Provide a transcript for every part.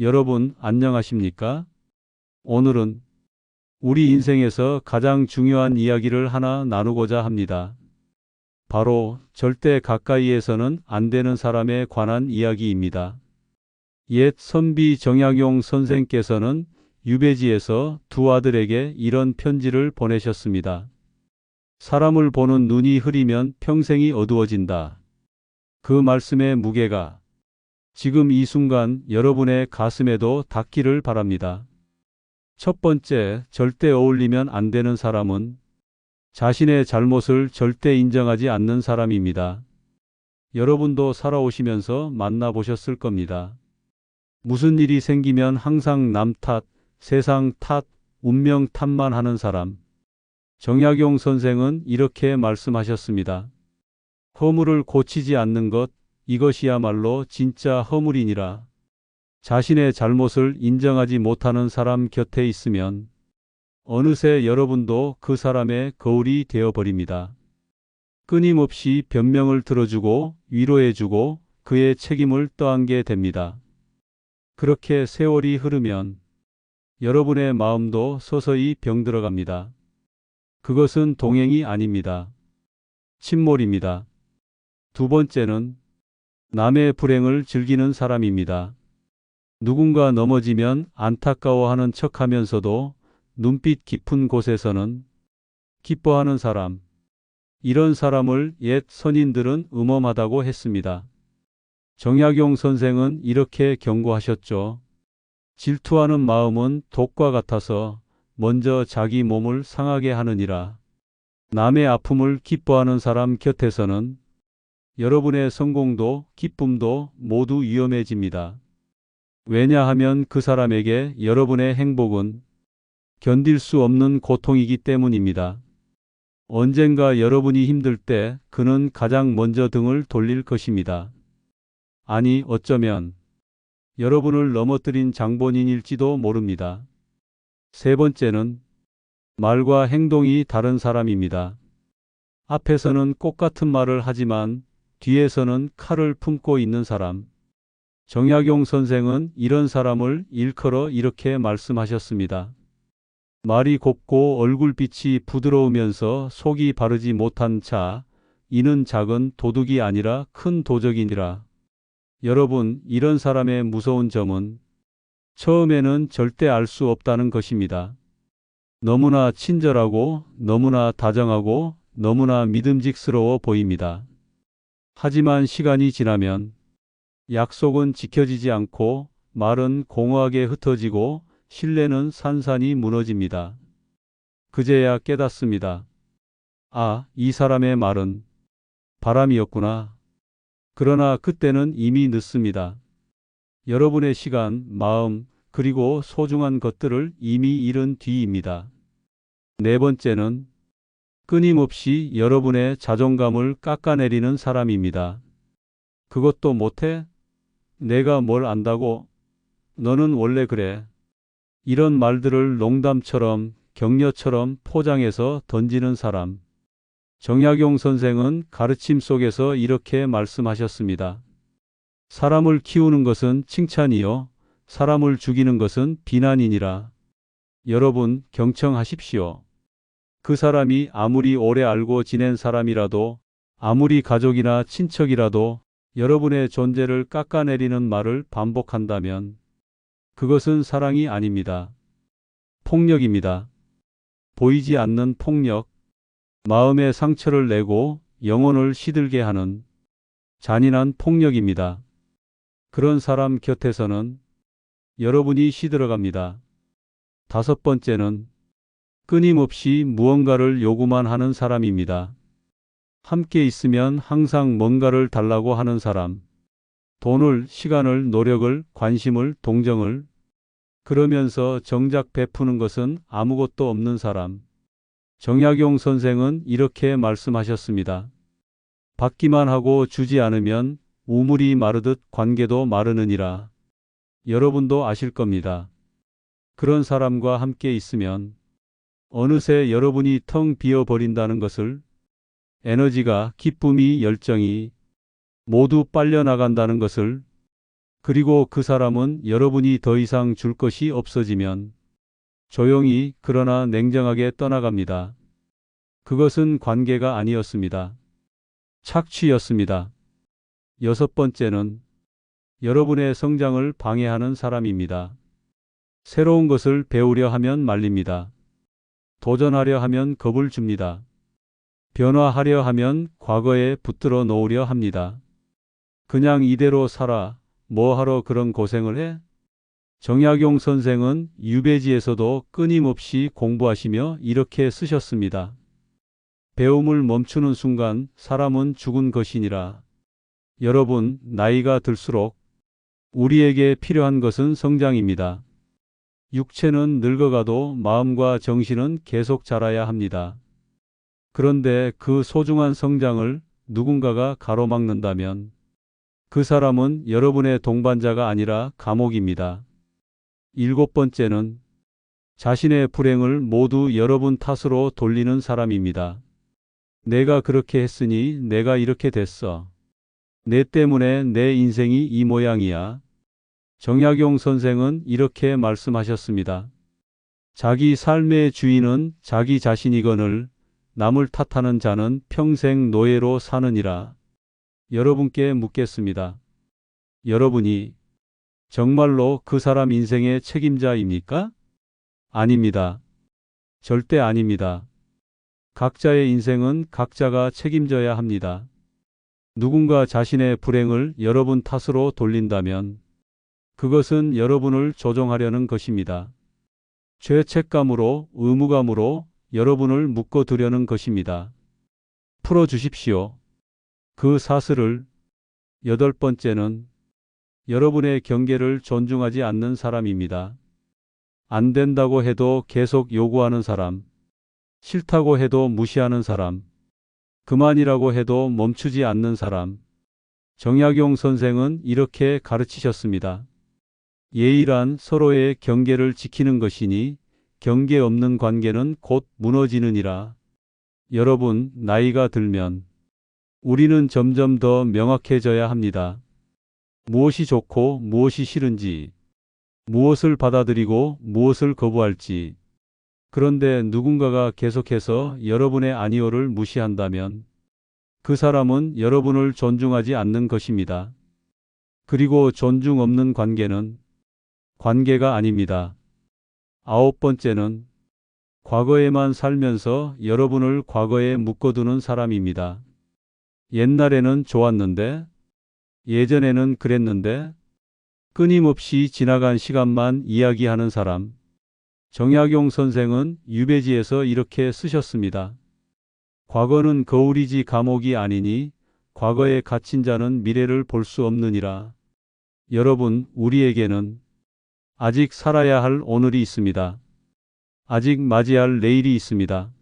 여러분 안녕하십니까? 오늘은 우리 인생에서 가장 중요한 이야기를 하나 나누고자 합니다. 바로 절대 가까이에서는 안 되는 사람에 관한 이야기입니다. 옛 선비 정약용 선생께서는 유배지에서 두 아들에게 이런 편지를 보내셨습니다. 사람을 보는 눈이 흐리면 평생이 어두워진다. 그 말씀의 무게가 지금 이 순간 여러분의 가슴에도 닿기를 바랍니다. 첫 번째, 절대 어울리면 안 되는 사람은 자신의 잘못을 절대 인정하지 않는 사람입니다. 여러분도 살아오시면서 만나보셨을 겁니다. 무슨 일이 생기면 항상 남 탓, 세상 탓, 운명 탓만 하는 사람. 정약용 선생은 이렇게 말씀하셨습니다. 허물을 고치지 않는 것, 이것이야말로 진짜 허물이니라. 자신의 잘못을 인정하지 못하는 사람 곁에 있으면 어느새 여러분도 그 사람의 거울이 되어버립니다. 끊임없이 변명을 들어주고 위로해주고 그의 책임을 떠안게 됩니다. 그렇게 세월이 흐르면 여러분의 마음도 서서히 병들어갑니다. 그것은 동행이 아닙니다. 침몰입니다. 두 번째는 남의 불행을 즐기는 사람입니다. 누군가 넘어지면 안타까워하는 척 하면서도 눈빛 깊은 곳에서는 기뻐하는 사람. 이런 사람을 옛 선인들은 음험하다고 했습니다. 정약용 선생은 이렇게 경고하셨죠. 질투하는 마음은 독과 같아서 먼저 자기 몸을 상하게 하느니라. 남의 아픔을 기뻐하는 사람 곁에서는 여러분의 성공도 기쁨도 모두 위험해집니다. 왜냐하면 그 사람에게 여러분의 행복은 견딜 수 없는 고통이기 때문입니다. 언젠가 여러분이 힘들 때 그는 가장 먼저 등을 돌릴 것입니다. 아니, 어쩌면 여러분을 넘어뜨린 장본인일지도 모릅니다. 세 번째는 말과 행동이 다른 사람입니다. 앞에서는 꽃 같은 말을 하지만 뒤에서는 칼을 품고 있는 사람. 정약용 선생은 이런 사람을 일컬어 이렇게 말씀하셨습니다. 말이 곱고 얼굴빛이 부드러우면서 속이 바르지 못한 자, 이는 작은 도둑이 아니라 큰 도적이니라. 여러분, 이런 사람의 무서운 점은 처음에는 절대 알 수 없다는 것입니다. 너무나 친절하고 너무나 다정하고 너무나 믿음직스러워 보입니다. 하지만 시간이 지나면 약속은 지켜지지 않고 말은 공허하게 흩어지고 신뢰는 산산이 무너집니다. 그제야 깨닫습니다. 아, 이 사람의 말은 바람이었구나. 그러나 그때는 이미 늦습니다. 여러분의 시간, 마음, 그리고 소중한 것들을 이미 잃은 뒤입니다. 네 번째는 끊임없이 여러분의 자존감을 깎아내리는 사람입니다. 그것도 못해? 내가 뭘 안다고? 너는 원래 그래. 이런 말들을 농담처럼 격려처럼 포장해서 던지는 사람. 정약용 선생은 가르침 속에서 이렇게 말씀하셨습니다. 사람을 키우는 것은 칭찬이요. 사람을 죽이는 것은 비난이니라. 여러분 경청하십시오. 그 사람이 아무리 오래 알고 지낸 사람이라도 아무리 가족이나 친척이라도 여러분의 존재를 깎아내리는 말을 반복한다면 그것은 사랑이 아닙니다. 폭력입니다. 보이지 않는 폭력, 마음의 상처를 내고 영혼을 시들게 하는 잔인한 폭력입니다. 그런 사람 곁에서는 여러분이 시들어갑니다. 다섯 번째는 끊임없이 무언가를 요구만 하는 사람입니다. 함께 있으면 항상 뭔가를 달라고 하는 사람. 돈을, 시간을, 노력을, 관심을, 동정을. 그러면서 정작 베푸는 것은 아무것도 없는 사람. 정약용 선생은 이렇게 말씀하셨습니다. 받기만 하고 주지 않으면 우물이 마르듯 관계도 마르느니라. 여러분도 아실 겁니다. 그런 사람과 함께 있으면 어느새 여러분이 텅 비어 버린다는 것을 에너지가 기쁨이 열정이 모두 빨려 나간다는 것을 그리고 그 사람은 여러분이 더 이상 줄 것이 없어지면 조용히 그러나 냉정하게 떠나갑니다. 그것은 관계가 아니었습니다. 착취였습니다. 여섯 번째는 여러분의 성장을 방해하는 사람입니다. 새로운 것을 배우려 하면 말립니다. 도전하려 하면 겁을 줍니다. 변화하려 하면 과거에 붙들어 놓으려 합니다. 그냥 이대로 살아. 뭐하러 그런 고생을 해? 정약용 선생은 유배지에서도 끊임없이 공부하시며 이렇게 쓰셨습니다. 배움을 멈추는 순간 사람은 죽은 것이니라. 여러분, 나이가 들수록 우리에게 필요한 것은 성장입니다. 육체는 늙어가도 마음과 정신은 계속 자라야 합니다. 그런데 그 소중한 성장을 누군가가 가로막는다면 그 사람은 여러분의 동반자가 아니라 감옥입니다. 일곱 번째는 자신의 불행을 모두 여러분 탓으로 돌리는 사람입니다. 내가 그렇게 했으니 내가 이렇게 됐어. 내 때문에 내 인생이 이 모양이야. 정약용 선생은 이렇게 말씀하셨습니다. 자기 삶의 주인은 자기 자신이거늘 남을 탓하는 자는 평생 노예로 사느니라. 여러분께 묻겠습니다. 여러분이 정말로 그 사람 인생의 책임자입니까? 아닙니다. 절대 아닙니다. 각자의 인생은 각자가 책임져야 합니다. 누군가 자신의 불행을 여러분 탓으로 돌린다면 그것은 여러분을 조종하려는 것입니다. 죄책감으로 의무감으로 여러분을 묶어두려는 것입니다. 풀어주십시오. 그 사슬을 여덟 번째는 여러분의 경계를 존중하지 않는 사람입니다. 안 된다고 해도 계속 요구하는 사람, 싫다고 해도 무시하는 사람, 그만이라고 해도 멈추지 않는 사람. 정약용 선생은 이렇게 가르치셨습니다. 예의란 서로의 경계를 지키는 것이니 경계 없는 관계는 곧 무너지느니라. 여러분, 나이가 들면 우리는 점점 더 명확해져야 합니다. 무엇이 좋고 무엇이 싫은지, 무엇을 받아들이고 무엇을 거부할지. 그런데 누군가가 계속해서 여러분의 아니오를 무시한다면 그 사람은 여러분을 존중하지 않는 것입니다. 그리고 존중 없는 관계는 관계가 아닙니다. 아홉 번째는 과거에만 살면서 여러분을 과거에 묶어두는 사람입니다. 옛날에는 좋았는데, 예전에는 그랬는데, 끊임없이 지나간 시간만 이야기하는 사람. 정약용 선생은 유배지에서 이렇게 쓰셨습니다. 과거는 거울이지 감옥이 아니니 과거에 갇힌 자는 미래를 볼 수 없느니라. 여러분, 우리에게는 아직 살아야 할 오늘이 있습니다. 아직 맞이할 내일이 있습니다.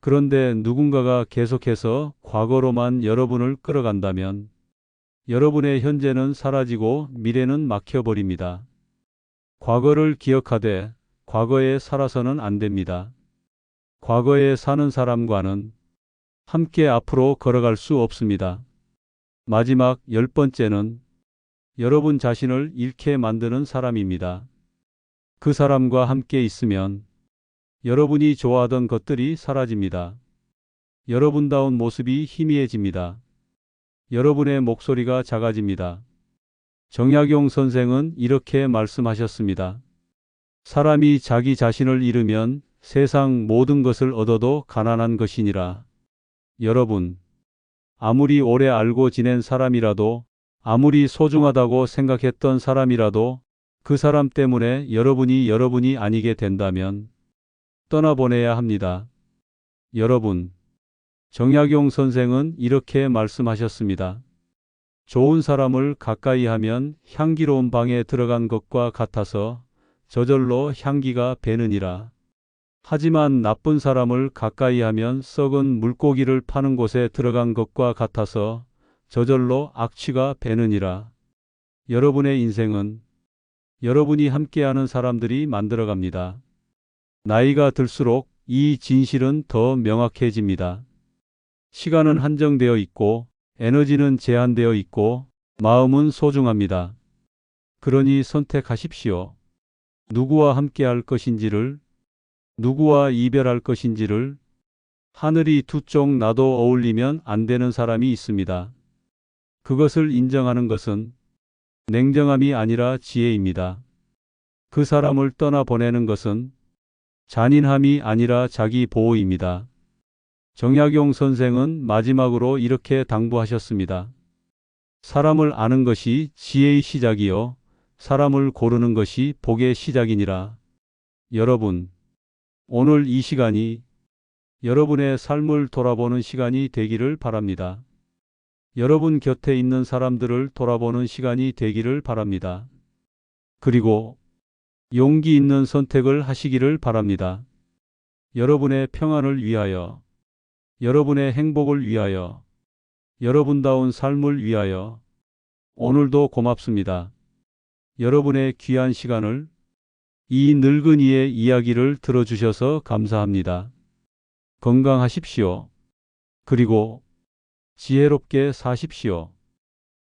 그런데 누군가가 계속해서 과거로만 여러분을 끌어간다면 여러분의 현재는 사라지고 미래는 막혀버립니다. 과거를 기억하되 과거에 살아서는 안 됩니다. 과거에 사는 사람과는 함께 앞으로 걸어갈 수 없습니다. 마지막 열 번째는 여러분 자신을 잃게 만드는 사람입니다. 그 사람과 함께 있으면 여러분이 좋아하던 것들이 사라집니다. 여러분다운 모습이 희미해집니다. 여러분의 목소리가 작아집니다. 정약용 선생은 이렇게 말씀하셨습니다. 사람이 자기 자신을 잃으면 세상 모든 것을 얻어도 가난한 것이니라. 여러분, 아무리 오래 알고 지낸 사람이라도 아무리 소중하다고 생각했던 사람이라도 그 사람 때문에 여러분이 여러분이 아니게 된다면 떠나보내야 합니다. 여러분, 정약용 선생은 이렇게 말씀하셨습니다. 좋은 사람을 가까이 하면 향기로운 방에 들어간 것과 같아서 저절로 향기가 배느니라. 하지만 나쁜 사람을 가까이 하면 썩은 물고기를 파는 곳에 들어간 것과 같아서 저절로 악취가 배느니라. 여러분의 인생은 여러분이 함께하는 사람들이 만들어갑니다. 나이가 들수록 이 진실은 더 명확해집니다. 시간은 한정되어 있고 에너지는 제한되어 있고 마음은 소중합니다. 그러니 선택하십시오. 누구와 함께 할 것인지를, 누구와 이별할 것인지를, 하늘이 두 쪽 나도 어울리면 안 되는 사람이 있습니다. 그것을 인정하는 것은 냉정함이 아니라 지혜입니다. 그 사람을 떠나보내는 것은 잔인함이 아니라 자기 보호입니다. 정약용 선생은 마지막으로 이렇게 당부하셨습니다. 사람을 아는 것이 지혜의 시작이요. 사람을 고르는 것이 복의 시작이니라. 여러분, 오늘 이 시간이 여러분의 삶을 돌아보는 시간이 되기를 바랍니다. 여러분 곁에 있는 사람들을 돌아보는 시간이 되기를 바랍니다. 그리고 용기 있는 선택을 하시기를 바랍니다. 여러분의 평안을 위하여, 여러분의 행복을 위하여, 여러분다운 삶을 위하여 오늘도 고맙습니다. 여러분의 귀한 시간을 이 늙은이의 이야기를 들어주셔서 감사합니다. 건강하십시오. 그리고 지혜롭게 사십시오.